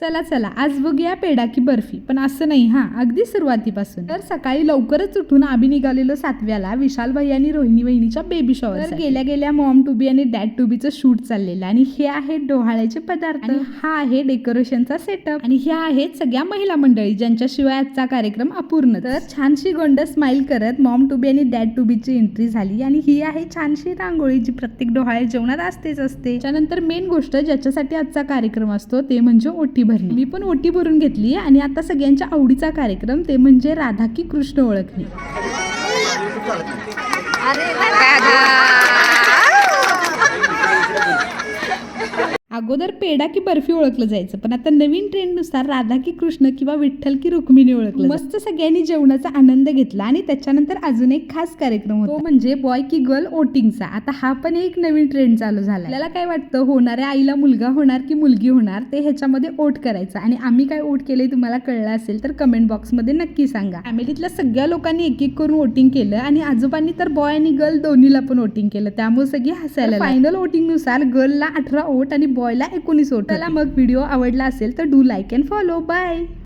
चला चला. आज बघूया पेढा की बर्फी. पण असं नाही हा. अगदी सुरुवातीपासून. तर सकाळी लवकरच उठून आम्ही निघालेलो सातव्याला विशाल भाई आणि रोहिणी वहिनीच्या बेबी शॉवर तर गेल्या गेल्या मॉम टू बी आणि डॅड टू बीचं शूट चाललेलं. आणि हे आहेत डोहाळ्याचे पदार्थ. आणि हा आहे डेकोरेशनचा सेटअप आणि ह्या आहेत सगळ्या महिला मंडळी ज्यांच्याशिवाय आजचा कार्यक्रम अपूर्ण तर छानशी गोंड स्माइल करत मॉम टू बी आणि डॅड टू बीची एंट्री झाली. आणि ही आहे छानशी रांगोळी जी प्रत्येक डोहाळे जेवणात असतेच असते. त्यानंतर मेन गोष्ट ज्याच्यासाठी आजचा कार्यक्रम असतो ते म्हणजे ओटी भरणी मी पण ओटी भरून घेतली आणि आता सगळ्यांच्या आवडीचा कार्यक्रम ते म्हणजे राधा की कृष्ण ओळखणे. अगोदर पेढा की बर्फी ओळखलं जायचं पण आता नवीन ट्रेंडनुसार राधा की कृष्ण किंवा विठ्ठल की रुक्मिणी ओळखलं मस्त सगळ्यांनी जेवणाचा आनंद घेतला आणि त्याच्यानंतर अजून एक खास कार्यक्रम होता. तो म्हणजे बॉय की गर्ल ओटिंगचा आता हा पण एक नवीन ट्रेंड चालू झाला आपल्याला काय वाटतं होणाऱ्या आईला मुलगा होणार की मुलगी होणार ते ह्याच्यामध्ये ओट करायचं. आणि आम्ही काय ओट केले तुम्हाला कळलं असेल तर कमेंट बॉक्समध्ये नक्की सांगा. फॅमिलीतल्या सगळ्या लोकांनी एक एक करून वोटिंग केलं आणि आजोबांनी तर बॉय आणि गर्ल दोन्हीला पण वोटिंग केलं. त्यामुळे सगळी हसायला फायनल वोटिंगनुसार गर्लला अठरा ओट आणि बॉयला एकोणीस ओट त्याला मग व्हिडिओ आवडला असेल तर do like and follow. Bye.